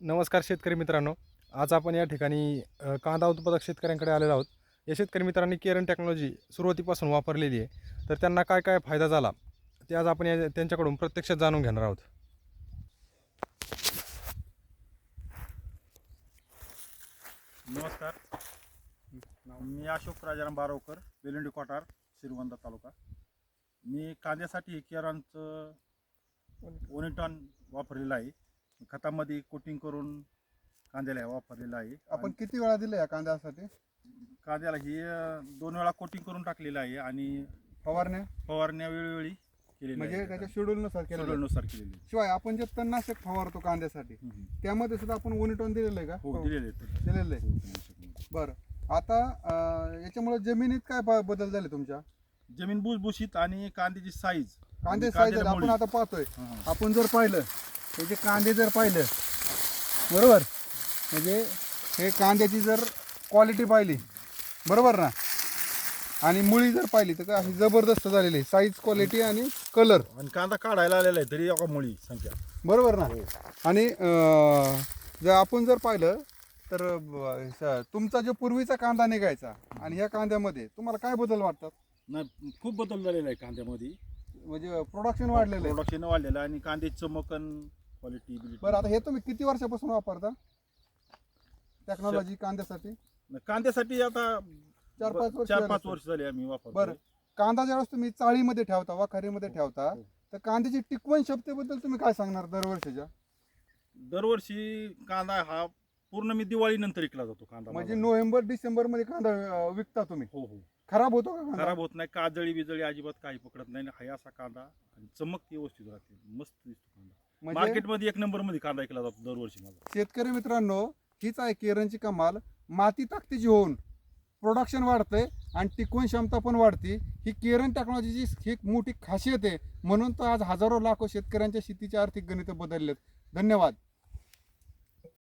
नमस्कार शेतकरी मित्रांनो. आज आपण या ठिकाणी कांदा उत्पादक शेतकऱ्यांकडे आलेलो आहोत. या शेतकरी मित्रांनी केरन टेक्नॉलॉजी सुरुवातीपासून वापरलेली आहे. तर त्यांना काय काय फायदा झाला? ते आज आपण या त्यांच्याकडून प्रत्यक्षात जाणून घेणार आहोत. नमस्कार. मी अशोक राजाराम बारवकर वेलिंडी कोटार श्रीगोंदा तालुका. मी कांद्यासाठी केरांचं ओनिटॉन वापरलेलं आहे. खतामध्ये कोटिंग करून कांद्याला वापरलेलं आहे. आपण किती वेळा दिले या कांद्यासाठी? कांद्याला ही दोन वेळा कोटिंग करून टाकलेलं आहे आणि फवारण्या? फवारण्या वेळोवेळी केलेल्या म्हणजे आहे. त्याच्या शेड्यूल नुसार केलं शेड्यूलनुसार केलेली आहे. शिवाय आपण जे तणनाशक फवारतो कांद्यासाठी हम्म. त्यामध्ये सुद्धा आपण ओनिटॉन दिलेलं आहे हो का दिलेले आहेत. दिलेलं आहे. हो. बरं. आता अं, याच्यामुळे जमिनीत काय ब- बदल झाले तुमच्या? जमीन भुसभुशीत आणि कांद्याची साईज कांदे साईज आपण आता पाहतोय. आपण जर पाहिलं हे जे कांदे जर पाहिलं बरोबर? म्हणजे हे कांद्याची जर क्वालिटी पाहिली बरोबर ना? आणि मुळी जर पाहिली तर अशी जबरदस्त झालेली आहे. साईज क्वालिटी आणि कलर आणि कांदा काढायला आलेला आहे तरी एका मुळी संख्या. बरोबर ना? आणि अं, जर आपण जर पाहिलं तर ब- स- तुमचा जो पूर्वीचा कांदा निघायचा आणि ह्या कांद्यामध्ये तुम्हाला काय बदल वाटतात? नाही खूप बदल झालेला आहे कांद्यामध्ये. म्हणजे प्रोडक्शन वाढलेलं आहे. प्रोडक्शन वाढलेलं आहे आणि कांद्याची चमकन क्वालिटी बरं आता हे तुम्ही किती वर्षापासून वापरता? टेक्नॉलॉजी कांद्यासाठी? कांद्यासाठी आता चार पाच वर्ष चार पाच. वर्ष झाले आम्ही वापरतो बरं कांदा ज्यावेळेस तुम्ही चाळीमध्ये ठेवता वाखारीमध्ये ठेवता हो. तर कांद्याची टिकवण क्षमतेबद्दल तुम्ही काय सांगणार दरवर्षीच्या? दरवर्षी कांदा हा पूर्ण मी दिवाळी नंतर विकला जातो कांदा म्हणजे. नोव्हेंबर डिसेंबरमध्ये कांदा अं, विकता तुम्ही? हो हो. खराब होतो का कांदा? खराब होत नाही काजळी बिजळी अजिबात काही पकडत नाही. हाय असा कांदा आणि चमक व्यवस्थित राहते. मस्त दिसतो कांदा. म्हणजे मार्केटमध्ये एक नंबरमध्ये कांदा विकला जातो दरवर्षी माझा. शेतकरी मित्रांनो हीच आहे केरनची कमाल. माती ताकदीची होऊन. प्रोडक्शन वाढतंय आणि टिकवण क्षमता पण वाढते. ही केरन टेक्नॉलॉजीची ही एक मोठी खासियत आहे. म्हणून तर आज हजारो लाखो शेतकऱ्यांच्या शेतीचे आर्थिक गणित बदललेत. धन्यवाद.